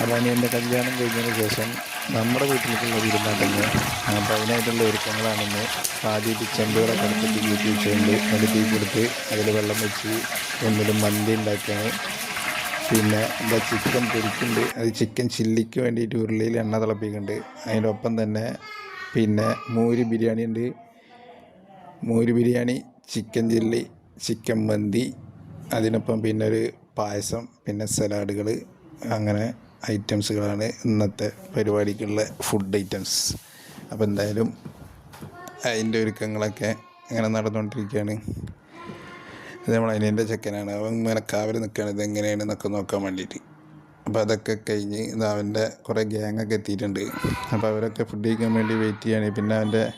അപ്പോൾ അനിയന്റെ കല്യാണം കഴിഞ്ഞതിന് ശേഷം നമ്മുടെ വീട്ടിലേക്കുള്ള വിരുന്നാട്ടങ്ങൾ അപ്പോൾ അതിനായിട്ടുള്ള ഒരുക്കങ്ങളാണെന്ന് ആദ്യമായിട്ട് ചെമ്പുകളെ എടുത്തിട്ട് കീറ്റി വെച്ചുകൊണ്ട് അത് തീ കൊടുത്ത് അതിൽ വെള്ളം വെച്ച് ഒന്നിലും മന്തി ഉണ്ടാക്കിയാണ് പിന്നെ എന്താ ചിക്കൻ പൊരിക്കുന്നുണ്ട്. അത് ചിക്കൻ ചില്ലിക്ക് വേണ്ടിയിട്ട് ഉരുളിയിൽ എണ്ണ തിളപ്പിക്കുന്നുണ്ട്. അതിനൊപ്പം തന്നെ പിന്നെ മൂരി ബിരിയാണി ഉണ്ട്. മൂരി ബിരിയാണി ചിക്കൻ ചില്ലി ചിക്കൻ മന്തി അതിനൊപ്പം പിന്നെ ഒരു പായസം പിന്നെ സലാഡുകൾ അങ്ങനെ ഐറ്റംസുകളാണ് ഇന്നത്തെ പരിപാടിക്കുള്ള ഫുഡ് ഐറ്റംസ് അപ്പോൾ എന്തായാലും അതിന്റെ ഒരുക്കങ്ങളൊക്കെ ഇങ്ങനെ നടന്നുകൊണ്ടിരിക്കുകയാണ്. ഇത് നമ്മൾ അനിയന്റെ ചെക്കനാണ്. അവൻ ഇങ്ങനെ കാവൽ നിൽക്കുകയാണ്. ഇത് എങ്ങനെയാണെന്നൊക്കെ നോക്കാൻ വേണ്ടിയിട്ട്. അപ്പോൾ അതൊക്കെ കഴിഞ്ഞ് ഇത് അവന്റെ കുറേ ഗ്യാങ്ങൊക്കെ എത്തിയിട്ടുണ്ട്. അപ്പോൾ അവരൊക്കെ ഫുഡ് കഴിക്കാൻ വേണ്ടി വെയിറ്റ് ചെയ്യാണ് പിന്നെ അവന്റെ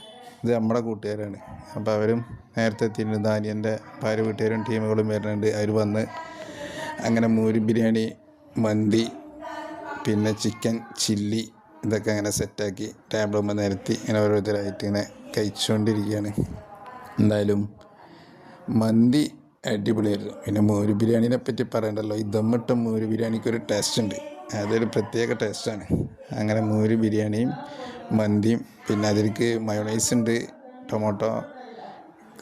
ഇത് നമ്മുടെ കൂട്ടുകാരാണ്. അപ്പോൾ അവരും നേരത്തെ എത്തിയിട്ടുണ്ട്. ദാനിയന്റെ ഭാര്യ വീട്ടുകാരും ടീമുകളും വരുന്നുണ്ട്. അവർ വന്ന് അങ്ങനെ മൂരി ബിരിയാണി മന്തി പിന്നെ ചിക്കൻ ചില്ലി ഇതൊക്കെ അങ്ങനെ സെറ്റാക്കി ടേബിളുമ്പോൾ നിരത്തി ഇങ്ങനെ ഓരോരുത്തരായിട്ട് ഇങ്ങനെ കഴിച്ചുകൊണ്ടിരിക്കുകയാണ് എന്തായാലും മന്തി അടിപൊളിയായിരുന്നു. പിന്നെ മോര് ബിരിയാണിനെ പറ്റി പറയണ്ടല്ലോ. ഈ മോര് ബിരിയാണിക്ക് ഒരു ടേസ്റ്റ് ഉണ്ട്. അതൊരു പ്രത്യേക ടേസ്റ്റാണ് അങ്ങനെ മോര് ബിരിയാണിയും മന്തിയും പിന്നെ അതിലേക്ക് മയോണൈസ് ഉണ്ട് ടൊമാറ്റോ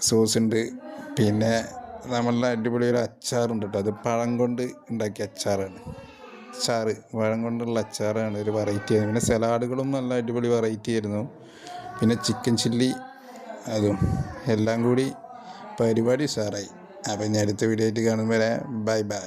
സോസ് ഉണ്ട് പിന്നെ നമ്മളുടെ അടിപൊളി ഒരു അച്ചാറുണ്ട് കേട്ടോ. അത് പഴം കൊണ്ട് ഉണ്ടാക്കിയ അച്ചാറാണ്. അച്ചാറ് പഴം കൊണ്ടുള്ള അച്ചാറാണ് ഒരു വെറൈറ്റി ആയിരുന്നു പിന്നെ സലാഡുകളും നല്ല അടിപൊളി വെറൈറ്റി ആയിരുന്നു. പിന്നെ ചിക്കൻ ചില്ലി അതും എല്ലാം കൂടി പരിപാടി സാറായി അപ്പം ഞാൻ അടുത്ത വീഡിയോ ആയിട്ട് കാണുമ്പോൾ ബൈ ബൈ